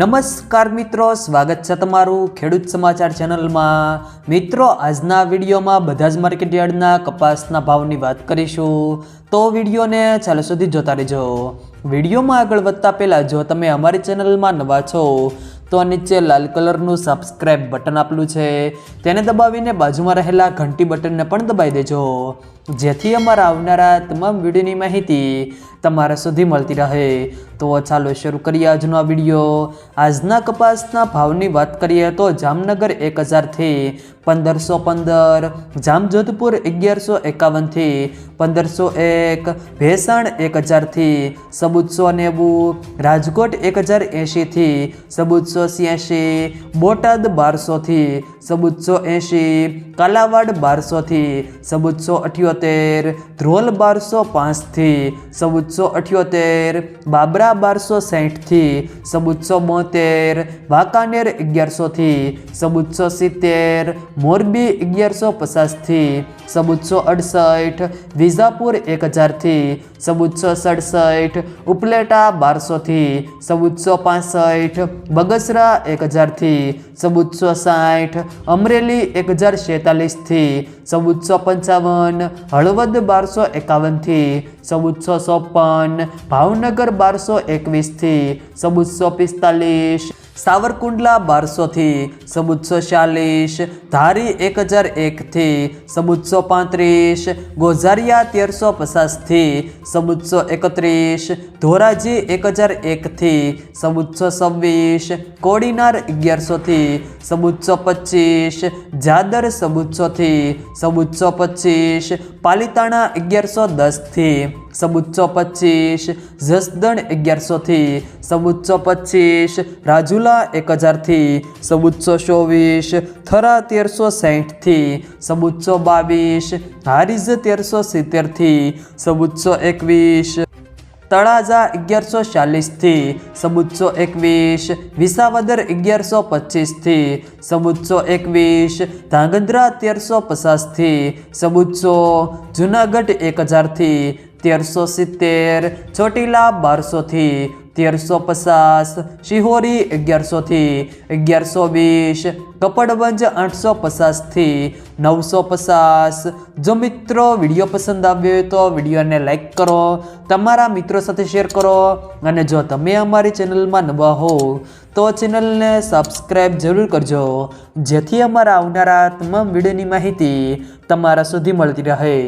નમસ્કાર મિત્રો, સ્વાગત છે તમારું ખેડૂત સમાચાર ચેનલમાં. મિત્રો, આજના વિડીયોમાં બધા જ માર્કેટ યાર્ડના કપાસના ભાવની વાત કરીશું. તો વિડીયોને ચાલો સુધી જોતા રહેજો. વિડીયોમાં આગળ વધતા પહેલાં, જો તમે અમારી ચેનલમાં નવા છો, તો નીચે લાલ કલરનું સબસ્ક્રાઇબ બટન આપેલું છે. તેને દબાવીને બાજુમાં રહેલા ઘંટી બટનને પણ દબાવી દેજો. જેથી અમારા આવનારા તમામ વિડીયોની માહિતી તમારા સુધી મળતી રહે. તો ચાલો શરૂ કરીએ આજનો આ વીડિયો. આજના કપાસના ભાવની વાત કરીએ તો જામનગર એક હજારથી પંદરસો પંદર, જામજોધપુર અગિયારસો એકાવનથી પંદરસો એક, ભેસાણ એક હજારથી સબુતસો નેવું, રાજકોટ એક હજાર એંશીથી સબુતસો છ્યાસી બોટાદ બારસોથી સબુતસો એંશી, કાલાવાડ બારસોથી સબુતસો અઠ્યોતેર ધ્રોલ બારસો પાંચથી ચૌદસો અઠ્યોતેર, બાબરા બારસો સાઠથી ચૌદસો બોતેર, વાંકાનેર અગિયારસોથી ચૌદસો સિત્તેર, મોરબી અગિયારસો પચાસથી ચૌદસો અડસઠ, વિજાપુર એક હજારથી ચૌદસો સડસઠ, ઉપલેટા બારસોથી ચૌદસો પાસઠ, બગસરા એક હજારથી ચૌદસો સાઠ અમરેલી એક હજાર છેતાલીસથી ચૌદસો પંચાવન હળવદ બારસો એકાવનથી સબુતસો ચોપન ભાવનગર બારસો એકવીસથી સબુતસો પિસ્તાલીસ સાવરકુંડલા બારસોથી સબુતસો ચાલીસ, ધારી એક હજાર એકથી સબુતસો પાંત્રીસ, ગોઝારિયા તેરસો પચાસથી સબુતસો એકત્રીસ, ધોરાજી એક હજાર એકથી સબુતસો છવ્વીસ, કોડીનાર અગિયારસોથી સબુતસો પચીસ, જાદર સબુતસોથી સબુતસો પચીસ, પાલિતાણા અગિયારસો દસથી સબુતસો પચીસ, જસદણ અગિયારસોથી સબુતસો પચીસ, રાજુલા એક હજારથી સબુચ્ચો ચોવીસ, થરા તેરસો સાહીઠથી સબુચ્ચો બાવીસ હારીજ તેરસો સિત્તેરથી સબુચ્ચો એકવીસ, તળાજા અગિયારસો ચાલીસથી સબુતસો એકવીસ, વિસાવદર અગિયારસો પચીસથી સબુતસો એકવીસ, ધાંગધ્રા તેરસો પચાસથી સબુતસો જુનાગઢ એક હજારથી તેરસો સિત્તેર, ચોટીલા બારસોથી તેરસો પચાસ, શિહોરી અગિયારસોથી અગિયારસો વીસ, કપડવંજ આઠસો પચાસથી નવસો પચાસ. જો મિત્રો વીડિયો પસંદ આવ્યો હોય તો વિડીયોને લાઇક કરો, તમારા મિત્રો સાથે શેર કરો અને જો તમે અમારી ચેનલમાં નવા હો, તો ચેનલને સબસ્ક્રાઈબ જરૂર કરજો, જેથી અમારા આવનારા તમામ વિડીયોની માહિતી તમારા સુધી મળતી રહે.